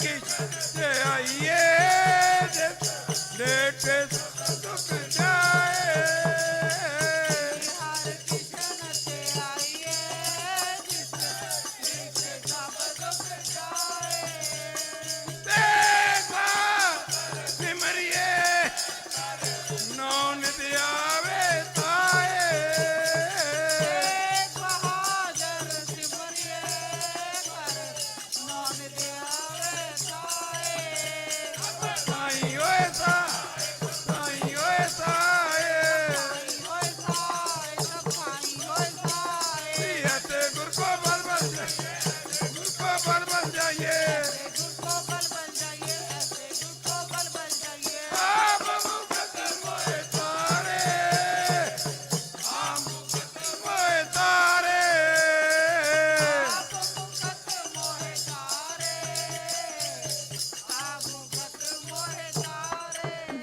Yeah, yeah.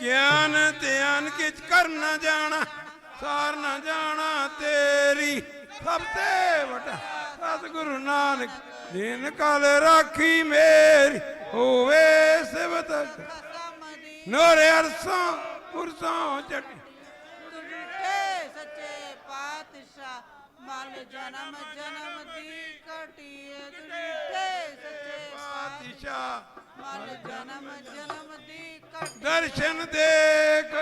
ਗਿਆਨ ਧਿਆਨ ਕਿਛ ਕਰ ਨਾ ਜਾਣਾ, ਸਾਰ ਨਾ ਜਾਣਾ ਤੇਰੀ। ਸਭ ਤੇ ਵਟਾ ਸਤਿਗੁਰੂ ਨਾਨਕ, ਦਿਨ ਕਾਲ ਰਾਖੀ ਮੇਰੀ, ਹੋਵੇ ਸਿਵਤ ਨੋਰੇ ਅਰਸੋਂ, ਪੁਰਸੋਂ ਚਟੀ ਸੱਚੇ ਜਨਮ ਜਨਮ ਦੀ ਕਟੀਏ ਦੁਨੀਤੇ ਸੱਚੇ ਪਾਤਸ਼ਾਹ, ਮਨ ਜਨਮ ਜਨਮ દર્શન દેખ